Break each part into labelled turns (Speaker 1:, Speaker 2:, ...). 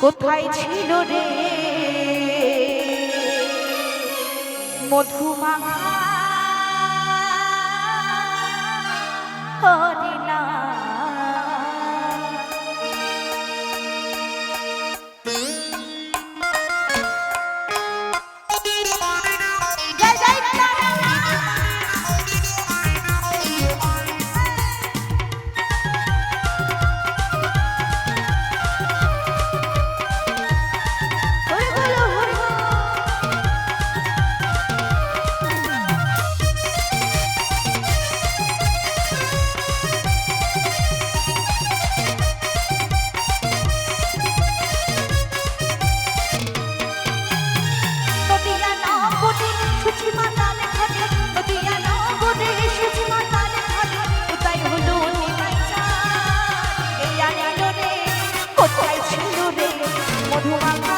Speaker 1: কোথায় ছিল রে? মধুমা হরিণ What?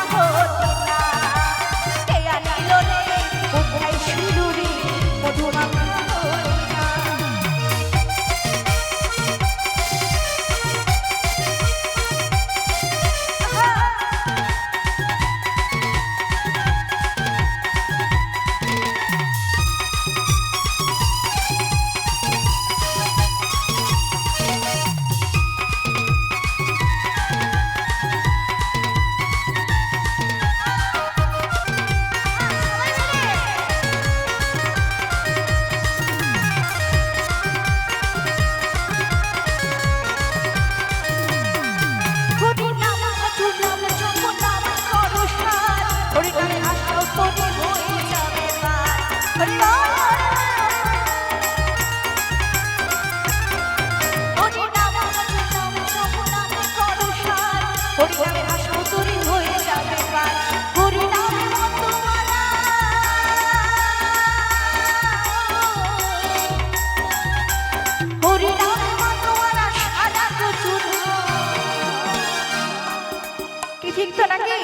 Speaker 1: ঠিক তো নাকি?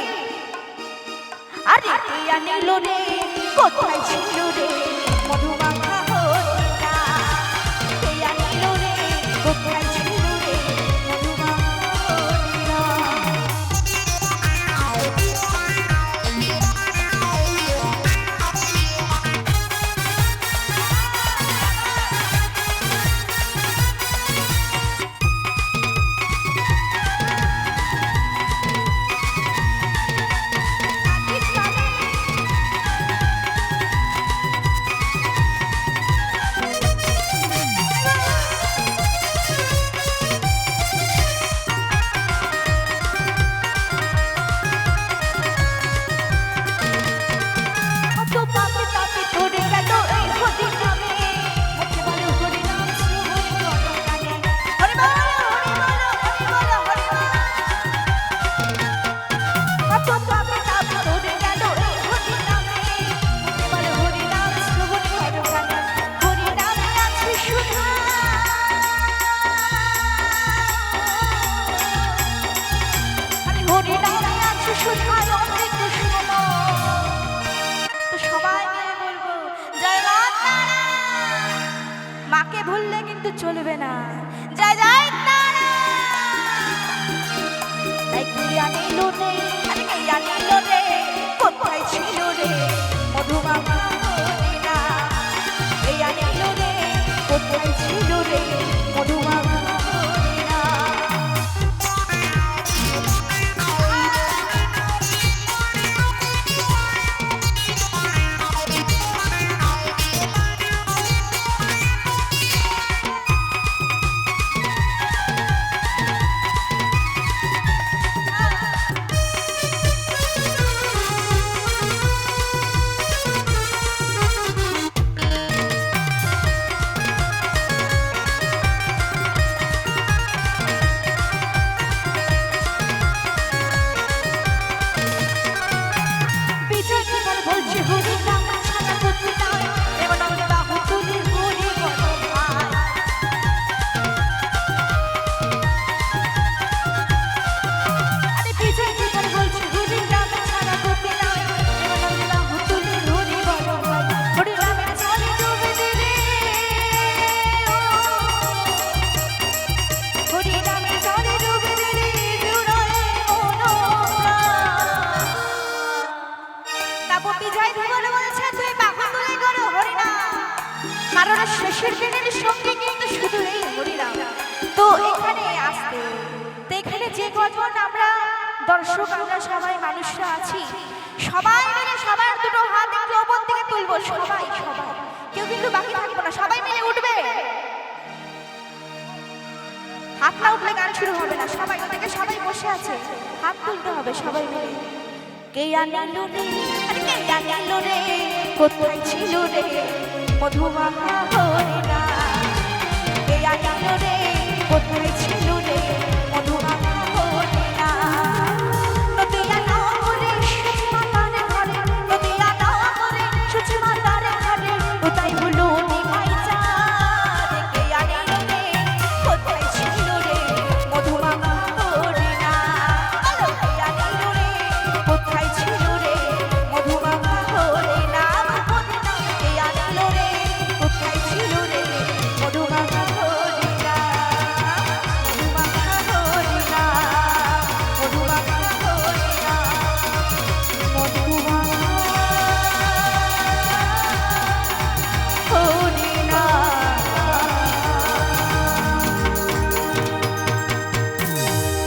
Speaker 1: আরে টিয়া রে কোথায় ছিল রে? মাকে ভুললে কিন্তু চলবে না। যা যাই তারা। কোথায় ছিল রে? মধুবাবা ভুবন শেষের দিনের সঙ্গে কিন্তু শুধু এই হরিনাম। তো এখানে আসতে, তো এখানে যে কজন আমরা দর্শক, আমরা সবাই মানুষরা আছি, সবাই মিলে সবার দুটো হাত একটু ওপর থেকে তুলবো, সবাই সবাই। কেউ কিন্তু বাকি থাকব না, সবাই মিলে উঠবে। হাত না উঠলে গান শুরু হবে না, সবাই থেকে সবাই বসে আছে, হাত তুলতে হবে সবাই মিলে। কে আনিল রে? কে আনিল রে? কোথায় ছিল রে? মধুমাখা হরিণা কে আনিল রে?